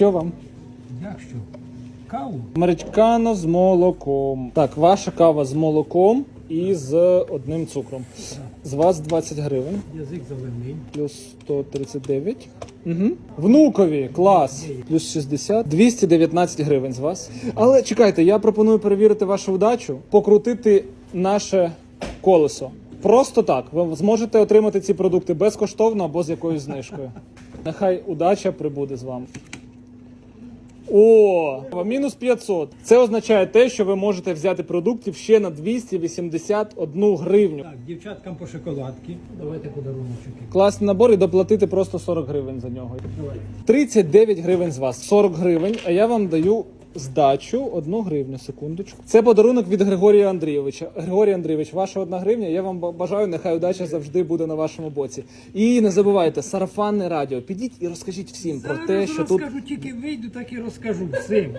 Що вам? Як що? Каву? Американо з молоком. Так, ваша кава з молоком і з одним цукром. З вас 20 гривень, Язик завинний. плюс 139. Угу. Внукові, клас. Плюс 60. 219 гривень з вас. Але чекайте, я пропоную перевірити вашу вдачу, покрутити наше колесо. Просто так. Ви зможете отримати ці продукти безкоштовно або з якоюсь знижкою. Нехай удача прибуде з вами. О, мінус 500. Це означає те, що ви можете взяти продуктів ще на 281 гривню. Так, дівчаткам по шоколадки. Давайте подаруночки. Класний набор і доплатити просто 40 гривень за нього. Давайте. 39 гривень з вас, 40 гривень, а я вам даю здачу 1 гривню, секундочку. Це подарунок від Григорія Андрійовича. Григорій Андрійович, ваша одна гривня. Я вам бажаю, нехай удача завжди буде на вашому боці. І не забувайте, сарафанне радіо. Підіть і розкажіть всім про те, що тут розкажу, тільки вийду, так і розкажу всім.